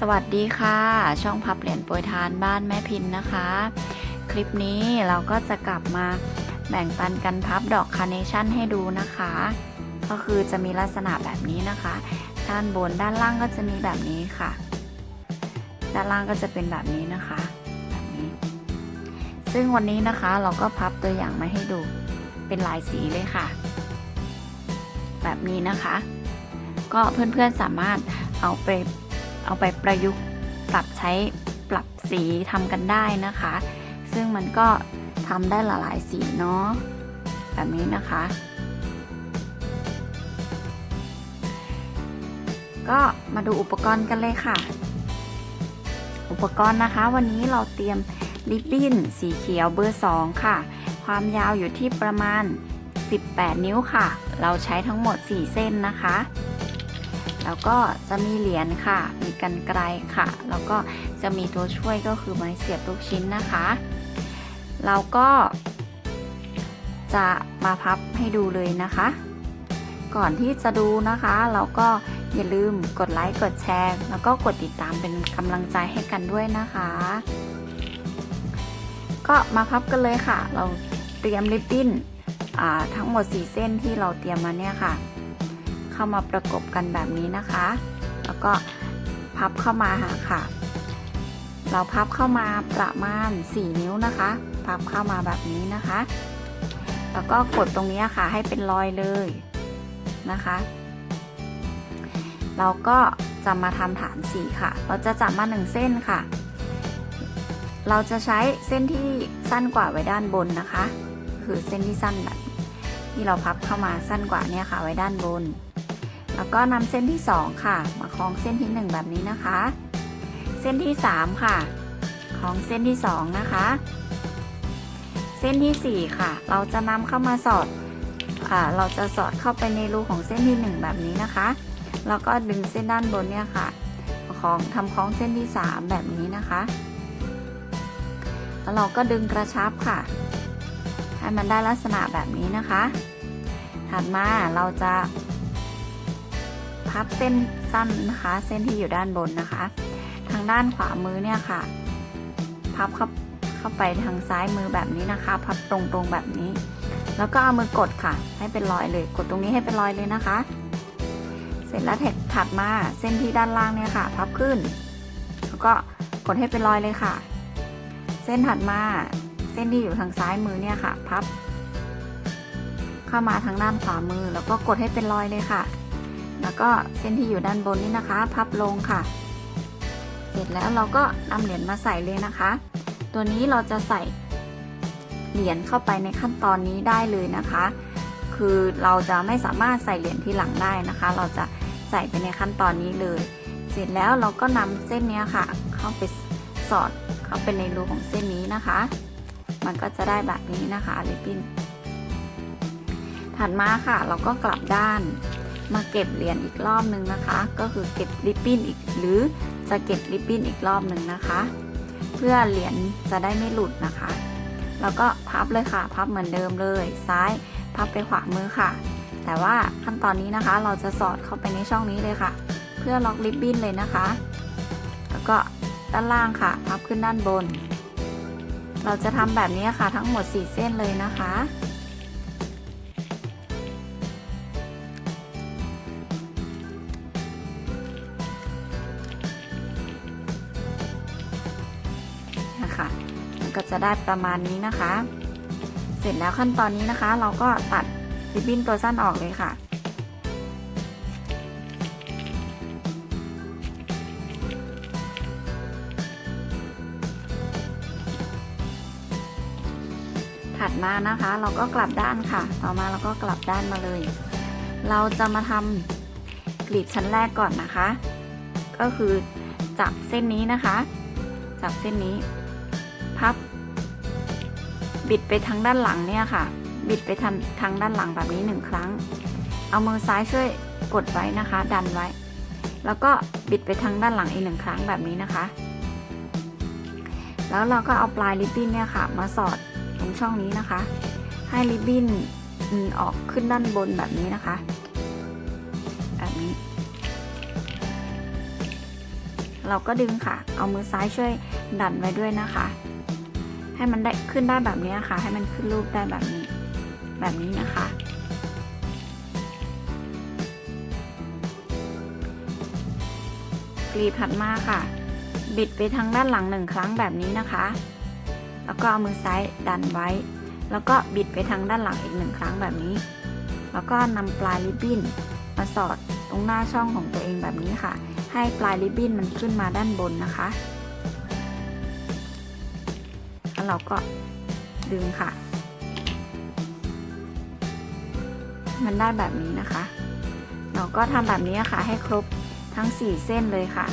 สวัสดีค่ะ ช่องพับเหรียญโปรยทานบ้านแม่พินนะคะ คลิปนี้เราก็จะกลับมาแบ่งปันกันพับดอกคาร์เนชั่นให้ดูนะคะ ก็คือจะมีลักษณะแบบนี้นะคะ ด้านบนด้านล่างก็จะมีแบบนี้ค่ะ ด้านล่างก็จะเป็นแบบนี้นะคะแบบนี้ ซึ่งวันนี้นะคะเราก็พับตัวอย่างมาให้ดูเป็นลายสีเลยค่ะ แบบนี้นะคะ ก็เพื่อนๆสามารถเอาไป เอาไปประยุกต์ปรับใช้ปรับสีทำกันได้นะคะ ซึ่งมันก็ทำได้หลายๆสีเนาะแบบนี้นะคะ ก็มาดูอุปกรณ์กันเลยค่ะ อุปกรณ์นะคะ วันนี้เราเตรียมริบบิ้นสีเขียวเบอร์ 2 ค่ะ ความยาวอยู่ที่ประมาณ 18 นิ้วค่ะ เราใช้ทั้งหมด 4 เส้นนะคะ แล้วก็จะมีเหรียญค่ะ มีกันไกลค่ะ แล้วก็จะมีตัวช่วยก็คือไม้เสียบลูกชิ้นนะคะเราก็จะมาพับให้ดูเลยนะคะ ก่อนที่จะดูนะคะ เราก็อย่าลืมกดไลค์กดแชร์ แล้วก็กดติดตามเป็นกำลังใจให้กันด้วยนะคะ ก็มาพับกันเลยค่ะ เราเตรียมริบบิ้นทั้งหมด 4 เส้นที่เราเตรียมมาเนี่ยค่ะ เข้ามาประกบกันแบบนี้นะคะ แล้วก็พับเข้ามาค่ะ เราพับเข้ามาประมาณ 4 นิ้วนะคะ พับเข้ามาแบบนี้นะคะ แล้วก็กดตรงนี้ค่ะให้เป็นรอยเลยนะคะ เราก็จะมาทำฐานสีค่ะ เราจะจับมาหนึ่งเส้นค่ะ เราจะใช้เส้นที่สั้นกว่าไว้ด้านบนนะคะ คือเส้นที่สั้นแบบที่เราพับเข้ามาสั้นกว่าเนี่ยค่ะไว้ด้านบน แล้วก็นำเส้นที่ 2 ค่ะ มาคล้องเส้นที่ 1 แบบนี้นะคะ เส้นที่ 3 ค่ะคล้องเส้นที่ 2 นะคะ เส้นที่ 4 ค่ะ เราจะนำเข้ามาสอดอ่าเราจะสอดเข้าไปในรูของเส้นที่ 1 แบบนี้นะคะ แล้วก็ดึงเส้นด้านบนเนี่ยค่ะของทำคล้องเส้นที่ 3 แบบนี้นะคะ แล้วเราก็ดึงกระชับค่ะ ให้มันได้ลักษณะแบบนี้นะคะ ถัดมาเราจะ พับเส้นสั้นนะคะ เส้นที่อยู่ด้านบนนะคะ ทางด้านขวามือเนี่ยค่ะ พับเข้าเข้าไปทางซ้ายมือแบบนี้นะคะ พับตรงๆแบบนี้ แล้วก็เอามือกดค่ะ ให้เป็นรอยเลย กดตรงนี้ให้เป็นรอยเลยนะคะ เสร็จแล้วแท็กถัดมาเส้นที่ด้านล่างเนี่ยค่ะ พับขึ้น แล้วก็กดให้เป็นรอยเลยค่ะ เส้นถัดมาเส้นที่อยู่ทางซ้ายมือเนี่ยค่ะ พับ เข้ามาทางด้านขวามือ แล้วก็กดให้เป็นรอยเลยค่ะ แล้วก็เส้นที่อยู่ด้านบนนี่นะคะ พับลงค่ะ เสร็จแล้วเราก็นำเหรียญมาใส่เลยนะคะ ตัวนี้เราจะใส่เหรียญเข้าไปในขั้นตอนนี้ได้เลยนะคะ คือเราจะไม่สามารถใส่เหรียญที่หลังได้นะคะ เราจะใส่ไปในขั้นตอนนี้เลย เสร็จแล้วเราก็นำเส้นนี้ค่ะ เข้าไปสอดเข้าไปในรูของเส้นนี้นะคะ มันก็จะได้แบบนี้นะคะลิปปิ้นถัดมาค่ะ เราก็กลับด้าน มาเก็บเหรียญอีกรอบหนึ่งนะคะ ก็คือเก็บริบบิ้นอีกหรือจะเก็บริบบิ้นอีกรอบหนึ่งนะคะ เพื่อเหรียญจะได้ไม่หลุดนะคะ แล้วก็พับเลยค่ะ พับเหมือนเดิมเลย ซ้ายพับไปขวามือค่ะ แต่ว่าขั้นตอนนี้นะคะ เราจะสอดเข้าไปในช่องนี้เลยค่ะ เพื่อล็อกริบบิ้นเลยนะคะ แล้วก็ด้านล่างค่ะ พับขึ้นด้านบน เราจะทำแบบนี้ค่ะทั้งหมด 4 เส้นเลยนะคะนะคะ จะได้ประมาณนี้นะคะ เสร็จแล้วขั้นตอนนี้นะคะ เราก็ตัดริบบิ้นตัวสั้นออกเลยค่ะ ถัดมานะคะ เราก็กลับด้านค่ะ ต่อมาเราก็กลับด้านมาเลย เราจะมาทำกลีบชั้นแรกก่อนนะคะ ก็คือจับเส้นนี้นะคะ จับเส้นนี้ พับ บิดไปทางด้านหลังเนี่ยค่ะ บิดไปทางทางด้านหลังแบบนี้หนึ่งครั้ง เอามือซ้ายช่วยกดไว้นะคะ ดันไว้ แล้วก็บิดไปทางด้านหลังอีกหนึ่งครั้งแบบนี้นะคะ แล้วเราก็เอาปลายริบบิ้นเนี่ยค่ะ มาสอดตรงช่องนี้นะคะ ให้ริบบิ้นอืมออกขึ้นด้านบนแบบนี้นะคะ แบบนี้ เราก็ดึงค่ะ เอามือซ้ายช่วยดันไว้ด้วยนะคะ ให้มันได้ขึ้นได้แบบนี้ค่ะ ให้มันขึ้นรูปได้แบบนี้ แบบนี้นะคะ กรีบถัดมาค่ะ บิดไปทางด้านหลังหนึ่งครั้งแบบนี้นะคะ แล้วก็เอามือซ้ายดันไว้ แล้วก็บิดไปทางด้านหลังอีกหนึ่งครั้งแบบนี้ แล้วก็นำปลายริบบิ้นมาสอดตรงหน้าช่องของตัวเองแบบนี้ค่ะ ให้ปลายริบบิ้นมันขึ้นมาด้านบนนะคะ แล้วเราก็ดึงค่ะ มันได้แบบนี้นะคะ เราก็ทำแบบนี้ค่ะ ให้ครบทั้ง 4 เส้นเลยค่ะ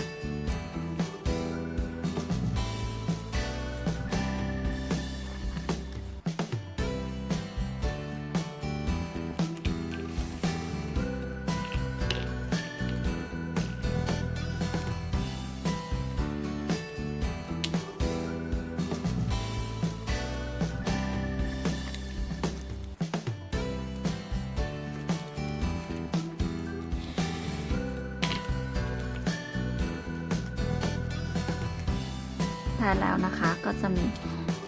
ได้แล้วนะคะ ก็จะมี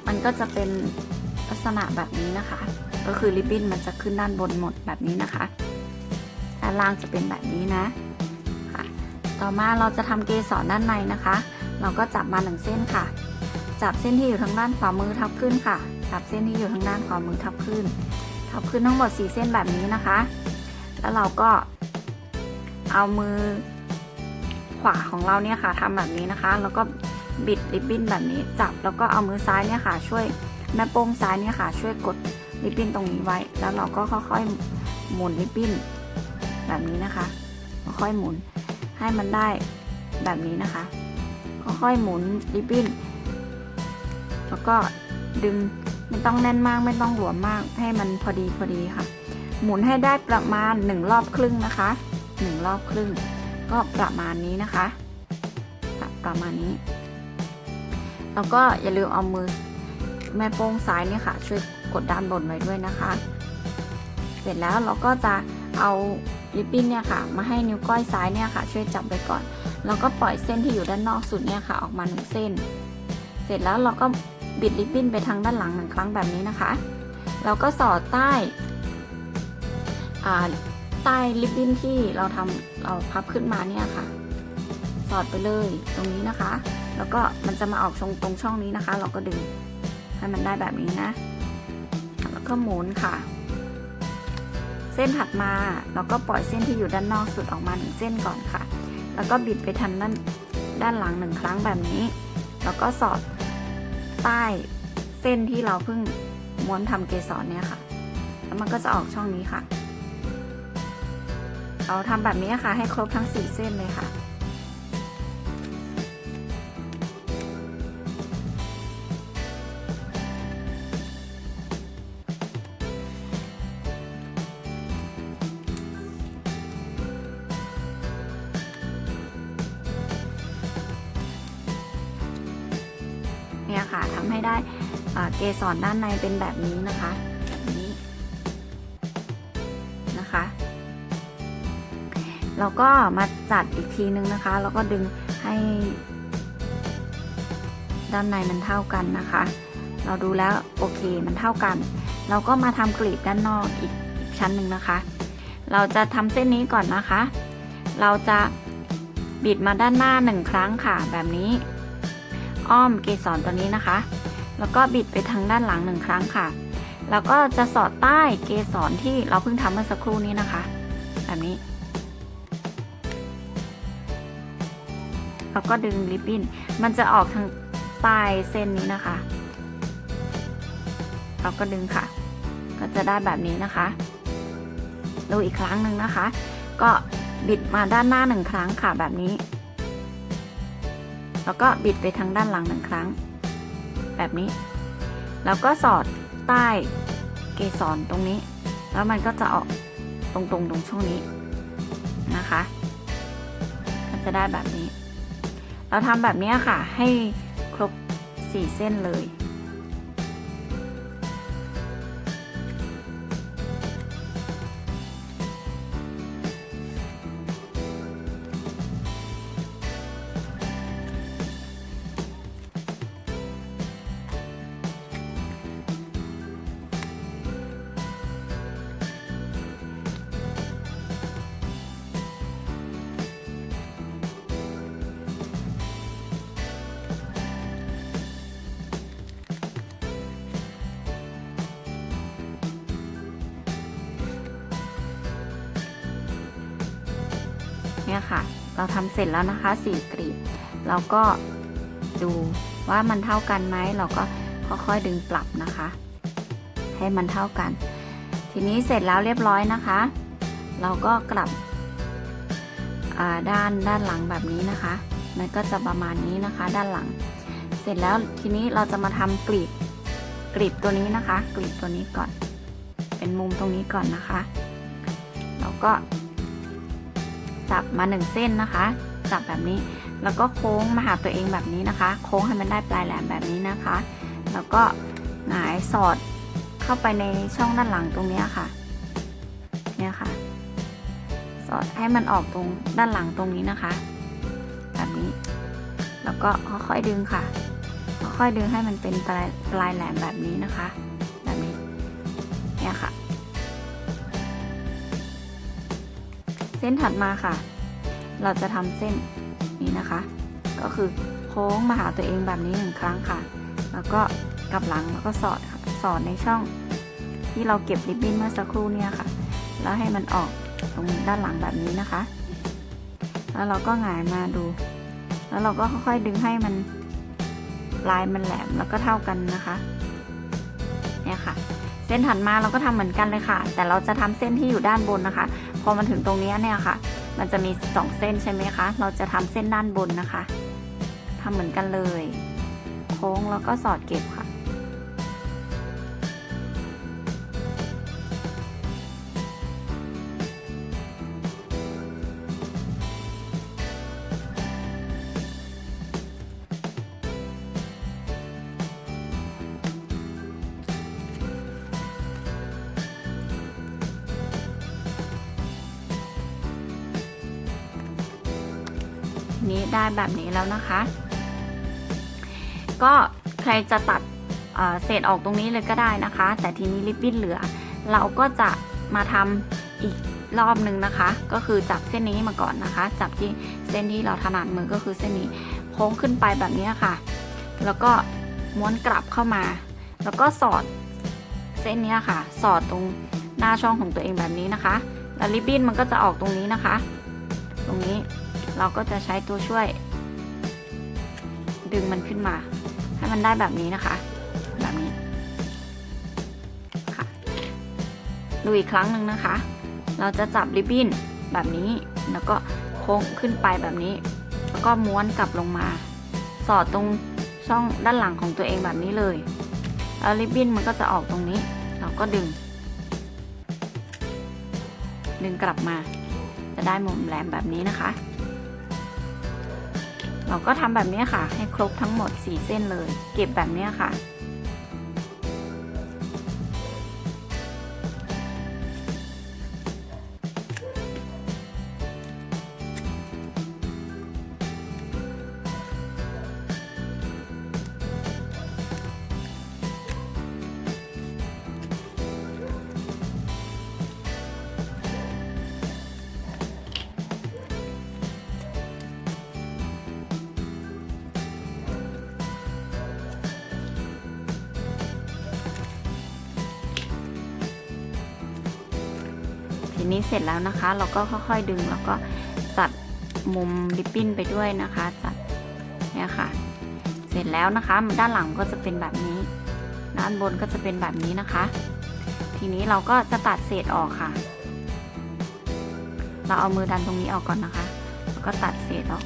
มันก็จะเป็นลักษณะแบบนี้นะคะ ก็คือริบบิ้นมันจะขึ้นด้านบนหมดแบบนี้นะคะด้านล่างจะเป็นแบบนี้นะค่ะต่อมาเราจะทำเกสรด้านในนะคะ เราก็จับมาหนึ่งเส้นค่ะ จับเส้นที่อยู่ทางด้านขวามือทับขึ้นค่ะ จับเส้นที่อยู่ทางด้านขวามือทับขึ้น ทับขึ้นทั้งหมด 4 เส้นแบบนี้นะคะ แล้วเราก็เอามือขวาของเราเนี่ยค่ะทำแบบนี้นะคะ แล้วก็ บิดริบบิ้นแบบนี้จับแล้วก็เอามือซ้ายเนี่ยค่ะ ช่วยแม่โป้งซ้ายเนี่ยค่ะ ช่วยกดริบบิ้นตรงนี้ไว้ แล้วเราก็ค่อยๆหมุนริบบิ้นแบบนี้นะคะ ค่อยๆหมุนให้มันได้แบบนี้นะคะ ค่อยๆหมุนริบบิ้นแล้วก็ดึงไม่ต้องแน่นมากไม่ต้องหลวมมากให้มันพอดีพอดีค่ะ หมุนให้ได้ประมาณ 1 รอบครึ่งนะคะ 1 รอบครึ่ง ก็ประมาณนี้นะคะ ประมาณนี้ แล้วก็อย่าลืมเอามือแม่โป้งซ้ายเนี่ยค่ะ ช่วยกดด้านบนไว้ด้วยนะคะ เสร็จแล้วเราก็จะเอาริบบิ้นเนี่ยค่ะ มาให้นิ้วก้อยซ้ายเนี่ยค่ะ ช่วยจับไว้ก่อน แล้วก็ปล่อยเส้นที่อยู่ด้านนอกสุดเนี่ยค่ะ ออกมาหนึ่งเส้น เสร็จแล้วเราก็บิดริบบิ้นไปทางด้านหลังหนึ่งครั้งแบบนี้นะคะ เราก็สอดใต้ใต้ริบบิ้นที่เราทำเราพับขึ้นมาเนี่ยค่ะ สอดไปเลยตรงนี้นะคะ แล้วก็มันจะมาออกตรงตรงช่องนี้นะคะ เราก็ดึงให้มันได้แบบนี้นะ แล้วก็หมุนค่ะ เส้นถัดมาเราก็ปล่อยเส้นที่อยู่ด้านนอกสุดออกมาหนึ่งเส้นก่อนค่ะ แล้วก็บิดไปทางด้านด้านหลังหนึ่งครั้งแบบนี้ แล้วก็สอดใต้เส้นที่เราเพิ่งม้วนทำเกสรเนี่ยค่ะ แล้วมันก็จะออกช่องนี้ค่ะ เราทำแบบนี้ค่ะให้ครบทั้ง 4 เส้นเลยค่ะ สรด้านในเป็นแบบนี้นะคะแบบนี้นะคะเราก็มาจัดอีกทีนึงนะคะ แล้วก็ดึงให้ ด้านในมันเท่ากันนะคะ เราดูแล้วโอเคมันเท่ากัน เราก็มาทำกลีบด้านนอกอีกอีกชั้นหนึ่งนะคะ เราจะทำเส้นนี้ก่อนนะคะ เราจะบิดมาด้านหน้าหนึ่งครั้งค่ะแบบนี้ อ้อมเกสรตัวนี้นะคะ แล้วก็บิดไปทางด้านหลังหนึ่งครั้งค่ะ แล้วก็จะสอดใต้เกสรที่เราเพิ่งทำเมื่อสักครู่นี้นะคะ แบบนี้แล้วก็ดึงริบบิ้น มันจะออกทางใต้เส้นนี้นะคะ เราก็ดึงค่ะ ก็จะได้แบบนี้นะคะ ดูอีกครั้งหนึ่งนะคะ ก็บิดมาด้านหน้าหนึ่งครั้งค่ะแบบนี้ แล้วก็บิดไปทางด้านหลังหนึ่งครั้ง แบบนี้ แล้วก็สอดใต้เกสรตรงนี้ แล้วมันก็จะออกตรงๆตรงช่องนี้นะคะก็จะได้แบบนี้ เราทำแบบนี้ค่ะ ให้ครบ 4 เส้นเลย เนี่ยค่ะ เราทำเสร็จแล้วนะคะสี่กลีบเราก็ดูว่ามันเท่ากันไหมเราก็ค่อยๆดึงปรับนะคะ ให้มันเท่ากัน ทีนี้เสร็จแล้วเรียบร้อยนะคะ เราก็กลับด้านด้านหลังแบบนี้นะคะ มันก็จะประมาณนี้นะคะ ด้านหลัง เสร็จแล้วทีนี้เราจะมาทำกลีบกลีบตัวนี้นะคะ กลีบตัวนี้ก่อน เป็นมุมตรงนี้ก่อนนะคะเราก็ จับมาหนึ่งเส้นนะคะ จับแบบนี้ แล้วก็โค้งมาหาตัวเองแบบนี้นะคะ โค้งให้มันได้ปลายแหลมแบบนี้นะคะ แล้วก็หงายสอดเข้าไปในช่องด้านหลังตรงนี้ค่ะเนี่ยค่ะ สอดให้มันออกตรงด้านหลังตรงนี้นะคะ แบบนี้ แล้วก็ค่อยๆดึงค่ะ ค่อยๆดึงให้มันเป็นปลายปลายแหลมแบบนี้นะคะ แบบนี้เนี่ยค่ะ ส้นถัดมาค่ะ เราจะทำเส้นนี้นะคะ ก็คือโค้งมาหาตัวเองแบบนี้หนึ่งครั้งค่ะ แล้วก็กลับหลังแล้วก็สอดสอดในช่อง ที่เราเก็บริบบิ้นเมื่อสักครู่เนี่ยค่ะ แล้วให้มันออกตรงด้านหลังแบบนี้นะคะ แล้วเราก็หงายมาดู แล้วเราก็ค่อยๆดึงให้มันปลายมันแหลมแล้วก็เท่ากันนะคะเนี่ยค่ะ เส้นถัดมาเราก็ทำเหมือนกันเลยค่ะ แต่เราจะทำเส้นที่อยู่ด้านบนนะคะ พอมันถึงตรงนี้เนี่ยค่ะ มันจะมีสองเส้นใช่ไหมคะ เราจะทำเส้นด้านบนนะคะทำเหมือนกันเลย โค้งแล้วก็สอดเก็บค่ะ ได้แบบนี้แล้วนะคะ ก็ใครจะตัดเศษออกตรงนี้เลยก็ได้นะคะ แต่ทีนี้ริบบิ้นเหลือ เราก็จะมาทำอีกรอบหนึ่งนะคะ ก็คือจับเส้นนี้มาก่อนนะคะ จับที่เส้นที่เราถนัดมือก็คือเส้นนี้โค้งขึ้นไปแบบนี้ค่ะ แล้วก็ม้วนกลับเข้ามา แล้วก็สอดเส้นนี้ค่ะ สอดตรงหน้าช่องของตัวเองแบบนี้นะคะ แล้วริบบิ้นมันก็จะออกตรงนี้นะคะ ตรงนี้ เราก็จะใช้ตัวช่วย ดึงมันขึ้นมา ให้มันได้แบบนี้นะคะ แบบนี้ค่ะดูอีกครั้งหนึ่งนะคะ เราจะจับริบบิ้นแบบนี้แล้วก็โค้งขึ้นไปแบบนี้ แล้วก็ม้วนกลับลงมา สอดตรงช่องด้านหลังของตัวเองแบบนี้เลย แล้วริบบิ้นมันก็จะออกตรงนี้ เราก็ดึง ดึงกลับมา จะได้มุมแหลมแบบนี้นะคะ เราก็ทำแบบนี้ค่ะ ให้ครบทั้งหมด 4 เส้นเลย เก็บแบบนี้ค่ะ ทีนี้เสร็จแล้วนะคะ เราก็ค่อยๆดึงแล้วก็จัดมุมริบบิ้นไปด้วยนะคะจัดเนี่ยค่ะ เสร็จแล้วนะคะด้านหลังก็จะเป็นแบบนี้ ด้านบนก็จะเป็นแบบนี้นะคะ ทีนี้เราก็จะตัดเศษออกค่ะ เราเอามือดันตรงนี้ออกก่อนนะคะ แล้วก็ตัดเศษออก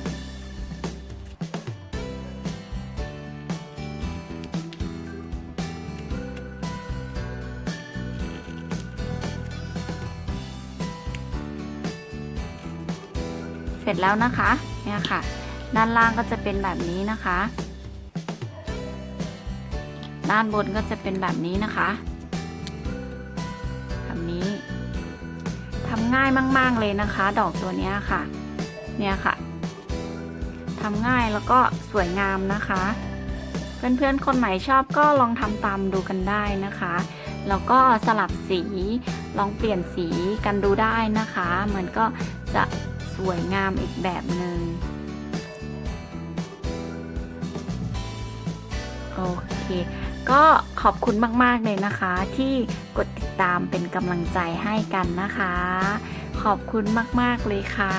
ร็จแล้วนะคะเนี่ยค่ะ ด้านล่างก็จะเป็นแบบนี้นะคะ ด้านบนก็จะเป็นแบบนี้นะคะแบบนี้ทำง่ายมาก ๆเลยนะคะ ดอกตัวนี้ค่ะ เนี่ยค่ะทำง่ายแล้วก็สวยงามนะคะ เพื่อนๆ คนไหนชอบก็ลองทำตามดูกันได้นะคะ แล้วก็สลับสีลองเปลี่ยนสีกันดูได้นะคะ มันก็จะ สวยงามอีกแบบหนึ่งโอเค ก็ขอบคุณมาก ๆ เลยนะคะ ที่กดติดตามเป็นกำลังใจให้กันนะคะ ขอบคุณมาก ๆ เลยค่ะ